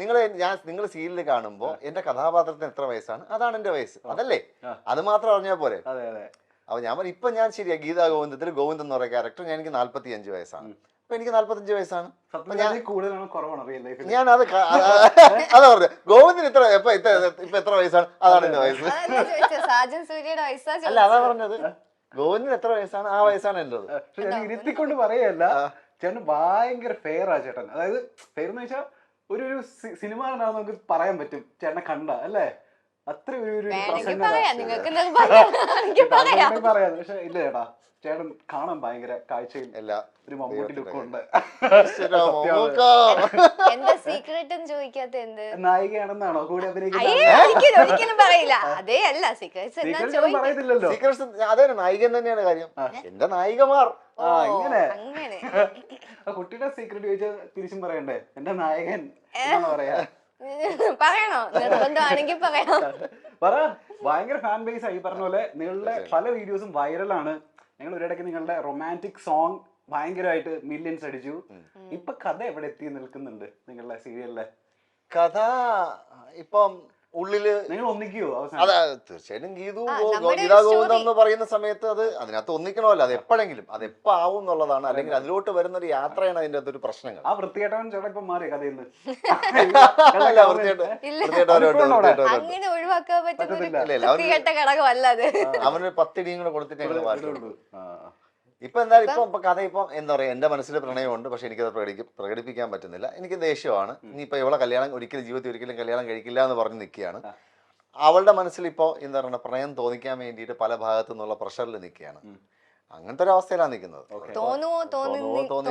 നിങ്ങൾ ഞാൻ നിങ്ങൾ സീരിയൽ കാണുമ്പോൾ എന്റെ കഥാപാത്രത്തിന് എത്ര വയസ്സാണ്? അതാണ് എന്റെ വയസ്സ്. അതല്ലേ. അത് മാത്രം അറിഞ്ഞാൽ പോരെ? അതെ അതെ. അപ്പൊ ഞാൻ പറഞ്ഞു ഇപ്പൊ ഞാൻ ശരിയാ. ഗീതാ ഗോവിന്ദത്തിൽ ഗോവിന്ദൻ എന്ന് പറയുന്ന ക്യാരക്ടർ ഞാൻ എനിക്ക് നാല്പത്തി അഞ്ച് വയസ്സാണ് അപ്പൊ എനിക്ക് നാല്പത്തഞ്ച് വയസ്സാണ്. ഞാൻ അത് അതാ പറഞ്ഞു ഗോവിന്ദൻ ഇത്ര ഇപ്പൊ ഇപ്പൊ എത്ര വയസ്സാണ്? അതാണ് എന്റെ വയസ്സ്. അതല്ലേ സാജൻ സൂര്യയുടെ വയസ്സാ അല്ല അതാ പറഞ്ഞത്. ഗോവിന്ദൻ എത്ര വയസ്സാണ്? ആ വയസ്സാണ് എന്റേത് ഞാൻ ഇരുത്തിക്കൊണ്ട് പറയല്ല ചേട്ടൻ ഭയങ്കര ഫെയർ ആ ചേട്ടൻ. അതായത് ഫെയർ എന്ന് വെച്ചാൽ ഒരു ഒരു സിനിമ നമുക്ക് പറയാൻ പറ്റും. ചേട്ടനെ കണ്ട അല്ലേ? അത്ര ഒരു ഒരു. പറയാം. നിങ്ങൾക്ക് നിർബന്ധമാണെങ്കിൽ പറയാം. പക്ഷെ ഇല്ല ചേട്ടാ. ചേട്ടൻ കാണാൻ ഭയങ്കര കാഴ്ചയിൽ എല്ലാ ഒരു മമ്മൂട്ടി ദൈവത്തിന്റെ ലുക്ക് ഉണ്ട്. ഈശ്വരാ, സത്യമാണ്. മമ്മൂക്ക. എന്താ സീക്രട്ട് എന്ന് ചോദിക്കാത്ത എന്ത്? നായികയാണെന്നാണോ കൂടി അഭിനയിക്കുന്നത്? ഒരിക്കലും ഒരിക്കലും പറയില്ല. അതേ അല്ല സീക്രട്സ് എന്താ സീക്രട്ട് ചേട്ടൻ പറയത്തില്ലല്ലോ. Secrets അതെ നായികൻ തന്നെയാണ് കാര്യം. എന്റെ നായികമാർ. ആ ഇങ്ങനെ. അങ്ങനെ. ആ കുട്ടിയുടെ സീക്രട്ട് ചോദിച്ചാൽ തിരിച്ചും പറയണ്ടേ? എന്റെ നായകൻ എന്നാണ് പറയാ. പറയണോ? നിർബന്ധമാണെങ്കിൽ പറയാം പറ. ഭയങ്കര ഫാൻ ബേസ് ആയി പറഞ്ഞ പോലെ. നിങ്ങളുടെ പല വീഡിയോസും വൈറലാണ് ഞങ്ങൾ ഒരിടയ്ക്ക് നിങ്ങളുടെ റൊമാന്റിക് സോങ് ഭയങ്കരമായിട്ട് മില്യൻസ് അടിച്ചു. ഇപ്പൊ കഥ എവിടെ എത്തി നിൽക്കുന്നുണ്ട് നിങ്ങളുടെ സീരിയലിലെ കഥ ഇപ്പം ഉള്ളിൽ നിങ്ങൾ ഒന്നിക്കുവോ അവസാനം? അതെ തീർച്ചയായിട്ടും ഗീതു ഗീതാ ഗോവിന്ദം എന്ന് പറയുന്ന സമയത്ത് അത് അതിനകത്ത് ഒന്നിക്കണമല്ലോ അത് എപ്പോഴെങ്കിലും അത് എപ്പോ ആവും എന്നുള്ളതാണ്. അല്ലെങ്കിൽ അതിലോട്ട് വരുന്ന ഒരു യാത്രയാണ് അതിന്റെ അകത്തൊരു പ്രശ്നങ്ങൾ. ആ വൃത്തികേട്ടവൻ ചേട്ടാ ഇപ്പൊ മാറിയ കഥയിൽ നിന്ന് അവനൊരു പത്തിടിയും കൂടെ കൊടുത്തിട്ടേ മാറ്റുള്ളൂ ആ. ഇപ്പൊ എന്തായാലും ഇപ്പൊ ഇപ്പൊ കഥ ഇപ്പൊ എന്താ പറയാ എന്റെ മനസ്സിൽ പ്രണയമുണ്ട് പക്ഷെ എനിക്കത് പ്രകടിക്കും പ്രകടിപ്പിക്കാൻ പറ്റുന്നില്ല. എനിക്ക് ദേഷ്യമാണ്. ഇനിയിപ്പോ ഇവളെ കല്യാണം ഒരിക്കലും ജീവിതത്തിൽ ഒരിക്കലും കല്യാണം കഴിക്കില്ല എന്ന് പറഞ്ഞ് നിൽക്കുകയാണ്. അവളുടെ മനസ്സിൽ ഇപ്പോൾ എന്താ പറയുക പ്രണയം തോന്നിക്കാൻ വേണ്ടിയിട്ട് പല ഭാഗത്തു നിന്നുള്ള പ്രഷറിൽ നിൽക്കുകയാണ്. അങ്ങനത്തെ ഒരു അവസ്ഥയിലാണ് നിൽക്കുന്നത് തോന്നില്ല,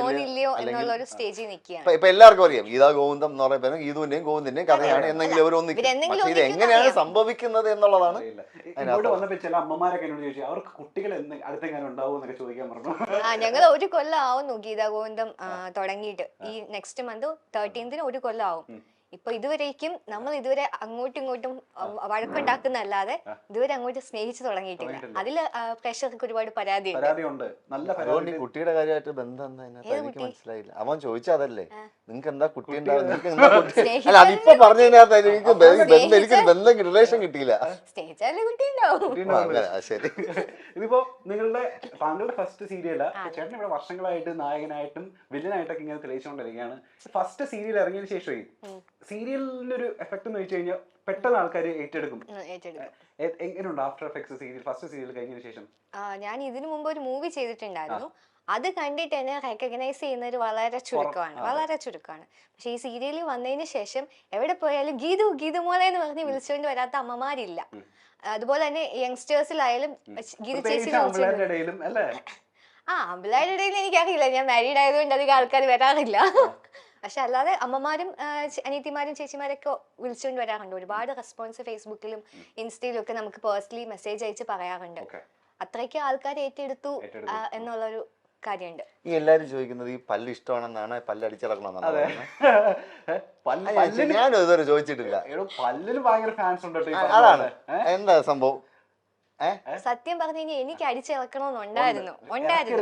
തോന്നില്ലയോ എന്നുള്ള ഒരു സ്റ്റേജിൽ നിൽക്കുകയാണ്. ഇപ്പൊ എല്ലാവർക്കും അറിയാം. ഗീതാ ഗോവിന്ദം എന്ന് പറയുമ്പോൾ ഗീതുവിന്റെയും ഗോവിന്ദിന്റെയും കഥയാണ് എന്നെങ്കിലും അവർ ഒന്നിക്കും പക്ഷെ ഇത് എങ്ങനെയാണ് സംഭവിക്കുന്നത് എന്നുള്ളതാണ് അറിയില്ല. ഇ- ഇങ്ങോട്ട് വന്നപ്പോ ചില അമ്മമാരൊക്കെ എന്നോട് ചോദിച്ചു അവർക്ക് കുട്ടികൾ അടുത്തെങ്ങനെ ഉണ്ടാവും എന്നൊക്കെ ചോദിക്കാൻ പറഞ്ഞു. ആ ഞങ്ങൾ ഒരു കൊല്ലം ആവുന്നു ഗീതാ ഗോവിന്ദം തുടങ്ങിയിട്ട്. ഈ നെക്സ്റ്റ് മന്ത് തേർട്ടീൻത്തിന് ഒരു കൊല്ലം ആവും. ഇപ്പൊ ഇതുവരേക്കും നമ്മൾ ഇതുവരെ അങ്ങോട്ടും ഇങ്ങോട്ടും വഴക്കുണ്ടാക്കുന്നല്ലാതെ ഇതുവരെ അങ്ങോട്ട് സ്നേഹിച്ചു തുടങ്ങിയിട്ടില്ല. അതിൽ അതിൽ പ്രേക്ഷകർക്ക് ഒരുപാട് നല്ല അതുകൊണ്ട് ഈ പരാതി കുട്ടിയുടെ കാര്യമായിട്ട് ബന്ധം എന്താ അതിനകത്ത് എനിക്ക് മനസ്സിലായില്ല. അവൻ ചോദിച്ചതല്ലേ നിങ്ങൾക്ക് എന്താ കുട്ടി ഉണ്ടാവും നിങ്ങൾക്ക് എന്താ കുട്ടി? അല്ല അതിപ്പോ പറഞ്ഞതിനകത്ത് എനിക്ക് ബന്ധം എനിക്ക് ബന്ധം റിലേഷൻ കിട്ടിയില്ല. ശരി. ഇതിപ്പോ നിങ്ങളുടെ താങ്കളുടെ ഫസ്റ്റ് സീരിയല ചേട്ടൻ ഇവിടെ വർഷങ്ങളായിട്ട് നായകനായിട്ടും വില്ലനായിട്ടൊക്കെ ഇങ്ങനെ തെളിയിച്ചുകൊണ്ടിരിക്കുകയാണ്. ഫസ്റ്റ് സീരിയൽ ഇറങ്ങിയതിന് ശേഷമേ സീരിയലിന്റെ ഒരു എഫക്ട് എന്ന് വെച്ച് കഴിഞ്ഞാൽ പെട്ടെന്ന് ആൾക്കാർ ഏറ്റെടുക്കും. എങ്ങനെയുണ്ട് after effects serial first serial കഴിഞ്ഞതിന് ശേഷം? ഞാൻ ഇതിനു മുമ്പ് ഒരു മൂവി ചെയ്തിട്ടുണ്ടായിരുന്നു. അത് കണ്ടിട്ട് എന്നെ റെക്കഗ്നൈസ് ചെയ്യുന്നത് വളരെ ചുരുക്കമാണ്. വളരെ ചുരുക്കമാണ്. പക്ഷെ ഈ സീരിയലിൽ വന്നതിന് ശേഷം എവിടെ പോയാലും ഗീതു ഗീതു മോളെ എന്ന് പറഞ്ഞ് വിളിച്ചുകൊണ്ട് വരാത്ത അമ്മമാരില്ല. അതുപോലെ തന്നെ യങ്സ്റ്റേഴ്സിലായാലും ഗീതു ചേച്ചി ആ അമ്പിളാരുടെ ഇടയിൽ എനിക്കറിയില്ല. ഞാൻ മാരീഡ് ആയതുകൊണ്ട് അധികം ആൾക്കാർ വരാറില്ല. പക്ഷെ അല്ലാതെ അമ്മമാരും അനിയത്തിമാരും ചേച്ചിമാരൊക്കെ വിളിച്ചുകൊണ്ട് വരാറുണ്ട്. ഒരുപാട് റെസ്പോൺസ് ഫേസ്ബുക്കിലും ഇൻസ്റ്റയിലും ഒക്കെ നമുക്ക് പേഴ്സണലി മെസ്സേജ് അയച്ച് പറയാറുണ്ട്. അത്രയ്ക്ക് ആൾക്കാർ ഏറ്റെടുത്തു എന്നുള്ളൊരു കാര്യമുണ്ട്. ഈ എല്ലാരും ചോദിക്കുന്നത് ഈ പല്ല് ഇഷ്ടമാണെന്നാണ് പല്ല് അടിച്ചിറക്കണമെന്നാണ് ഞാൻ ഇതുവരെ ചോദിച്ചിട്ടില്ല. പല്ലിന് ഭയങ്കര ഫാൻസ് ഉണ്ട് അതാണ്. എന്താ സംഭവം? സത്യം പറഞ്ഞു കഴിഞ്ഞാൽ എനിക്ക് അടിച്ചിളക്കണമെന്നുണ്ടായിരുന്നു. ഉണ്ടായിരുന്നു.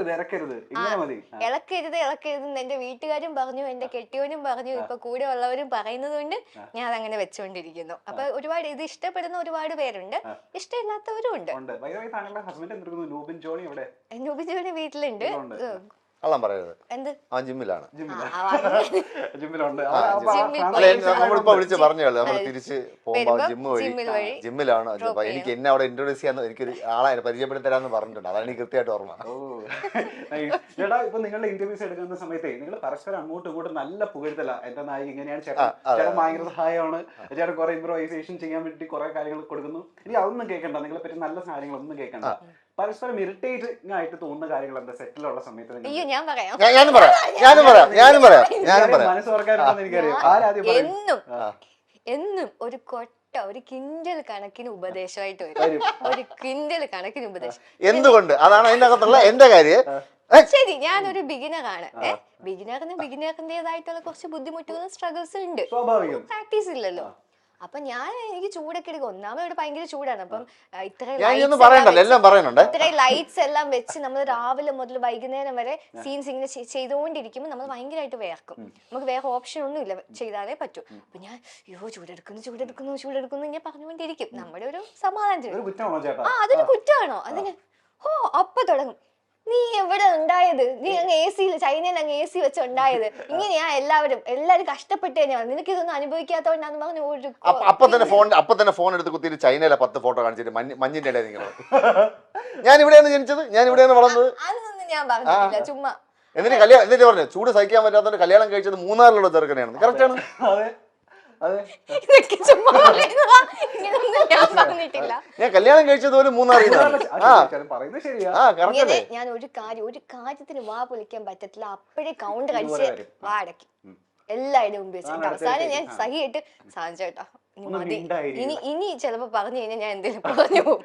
ഇളക്കരുത് ഇളക്കരുത്. എന്റെ വീട്ടുകാരും പറഞ്ഞു എന്റെ കെട്ടിയവനും പറഞ്ഞു ഇപ്പൊ കൂടെ ഉള്ളവരും പറയുന്നത് കൊണ്ട് ഞാൻ അതങ്ങനെ വെച്ചുകൊണ്ടിരിക്കുന്നു. അപ്പൊ ഒരുപാട് ഇത് ഇഷ്ടപ്പെടുന്ന ഒരുപാട് പേരുണ്ട്. ഇഷ്ടമില്ലാത്തവരും ഉണ്ട്. ജോണി വീട്ടിലുണ്ട്. കള്ളം പറയരുത്. എന്ത്? അവൻ ജിമ്മിലാണ്. നമ്മളിപ്പോ. വിളിച്ച് പറഞ്ഞല്ലോ നമ്മൾ തിരിച്ച് പോകുമ്പോ ജിമ്മ് വഴി ജിമ്മിലാണ് എനിക്ക് എന്നെ അവിടെ ഇൻട്രോഡ്യൂസ് ചെയ്യാൻ എനിക്കൊരു ആളെ പരിചയപ്പെടുത്തി തരാന്ന് പറഞ്ഞിട്ടുണ്ട്. അതാണ് എനിക്ക് കൃത്യമായിട്ട് ഓർമ്മ. ചേട്ടാ ഇപ്പൊ നിങ്ങളുടെ ഇന്റർവ്യൂസ് എടുക്കുന്ന സമയത്ത് നിങ്ങൾ പരസ്പരം അങ്ങോട്ടും ഇങ്ങോട്ടും നല്ല പുകഴ്ത്തല. എന്റെ നായിക ഇങ്ങനെയാണ് ചേട്ടൻ. ചേട്ടൻ ഭയങ്കര സഹായമാണ്. ചേട്ടൻ കുറെ ഇംപ്രവൈസേഷൻ ചെയ്യാൻ വേണ്ടി കുറെ കാര്യങ്ങൾ കൊടുക്കുന്നു. ഇനി അതൊന്നും കേൾക്കണ്ട നിങ്ങളെ പറ്റി നല്ല കാര്യങ്ങളൊന്നും കേൾക്കണ്ട പരസ്പരം ഇറിറ്റേറ്റിംഗ് ആയിട്ട് തോന്നുന്ന കാര്യങ്ങൾ എന്താ? സെറ്റിലുള്ള സമയത്ത് അയ്യോ ഞാൻ പറയാം. ഞാൻ- ഞാനും പറയാം. ഞാനും പറയാം. ഞാനും പറയാം. ഞാനും പറയാം. മനസ്സ് തുറക്കാറുണ്ടെന്ന് എനിക്കറിയാം. ആരാദ്യം പറയും? എന്നും എന്നും ഒരു കൊട്ട ഒരു കിൻഡൽ കണക്കിന് ഉപദേശമായിട്ട് വരും. ഒരു കിൻഡൽ കണക്കിന് ഉപദേശം. എന്തുകൊണ്ട്? അതാണ് അതിന്റെ അകത്തുള്ള എന്റെ കാര്യം. ശരി ഞാനൊരു ബിഗിനറാണ് ഏഹ് ബിഗിനറിന് ബിഗിനറിന്റേതായിട്ടുള്ള കുറച്ച് ബുദ്ധിമുട്ടുകളും സ്ട്രഗിൾസ് ഉണ്ട്. സ്വാഭാവികം. പ്രാക്ടീസ് ഇല്ലല്ലോ. അപ്പൊ ഞാൻ എനിക്ക് ചൂടൊക്കെ എടുക്കും. ഒന്നാമത് ഇവിടെ ഭയങ്കര ചൂടാണ്. അപ്പം ഇത്ര ഇത്രയും ലൈറ്റ്സ് എല്ലാം വെച്ച് നമ്മൾ രാവിലെ മുതൽ വൈകുന്നേരം വരെ സീൻസ് ഇങ്ങനെ ചെയ്- ചെയ്തുകൊണ്ടിരിക്കുമ്പോൾ നമ്മൾ ഭയങ്കരമായിട്ട് വേർക്കും നമുക്ക് വേറെ ഓപ്ഷൻ ഒന്നും ഇല്ല ചെയ്താലേ പറ്റൂ. അപ്പൊ ഞാൻ അയ്യോ ചൂടെടുക്കുന്നു ചൂടെടുക്കുന്നു ചൂടെടുക്കുന്നു ഇങ്ങനെ പറഞ്ഞുകൊണ്ടിരിക്കും. നമ്മുടെ ഒരു സമാധാനത്തിന് ആ അതൊരു കുറ്റമാണോ? അതിന് ഓ അപ്പൊ തുടങ്ങും. നീ എവിടെ ഉണ്ടായത്? നീ അങ്ങ് എ സിയിൽ ചൈനയിൽ അങ്ങ് എ സി വെച്ച് ഉണ്ടായത്. ഇങ്ങനെയാ എല്ലാവരും എല്ലാരും കഷ്ടപ്പെട്ട് തന്നെയാണ് നിനക്ക് ഇതൊന്നും അനുഭവിക്കാത്തോണ്ടാന്ന് പറഞ്ഞു ഒരു അപ്പൊ അപ്പൊ തന്നെ ഫോൺ അപ്പൊ തന്നെ ഫോൺ എടുത്ത് കുത്തിയിട്ട് ചൈനയിലെ പത്ത് ഫോട്ടോ കാണിച്ചിട്ട് മഞ്ഞ് മഞ്ഞിന്റെ ഇടയിൽ നിങ്ങൾ ഞാൻ ഇവിടെയാണ് ജനിച്ചത്. ഞാൻ ഇവിടെയാണ് വളർന്നത്. അതൊന്നും ഞാൻ പറഞ്ഞില്ല ചുമ്മാ. എന്നിട്ട് കല്യാണം എന്നിട്ട് പറഞ്ഞു? ചൂട് സഹിക്കാൻ പറ്റാത്തതുകൊണ്ട് കല്യാണം കഴിച്ചത് മൂന്നാറിലുള്ള ചെറുക്കനെയാണ്. കറക്റ്റ് ആണ്? അതെ. ഇതൊക്കെ ചുമ്മാ പറയുന്നതാ. ഇങ്ങനെയൊന്നും ഞാൻ പറഞ്ഞിട്ടില്ല. ഞാൻ കല്യാണം കഴിച്ചത് പോലും മൂന്നാറിൽ നിന്നാണ്. ആ. പറയുന്നത് ശരിയാ. ആ കറക്റ്റ് ഇങ്ങനെ അല്ലേ? ഞാൻ ഒരു കാര്യം ഒരു കാര്യത്തിന് വാ പൊളിക്കാൻ പറ്റത്തില്ല. അപ്പോഴേ കൗണ്ട് കഴിച്ച് കടിച്ച് വരും. വാ അടക്കി എല്ലാവരുടെ മുമ്പ് അവസാനം ഞാൻ സഹിയായിട്ട് സഹിയിട്ട് സാധിച്ചേട്ടാ ഇനി ഒന്ന് മതി. മിണ്ടാതിരിക്കുക. ഇനി ഇനി ചിലപ്പോ പറഞ്ഞു കഴിഞ്ഞാൽ ഞാൻ എന്തെങ്കിലും പറഞ്ഞു പോകും.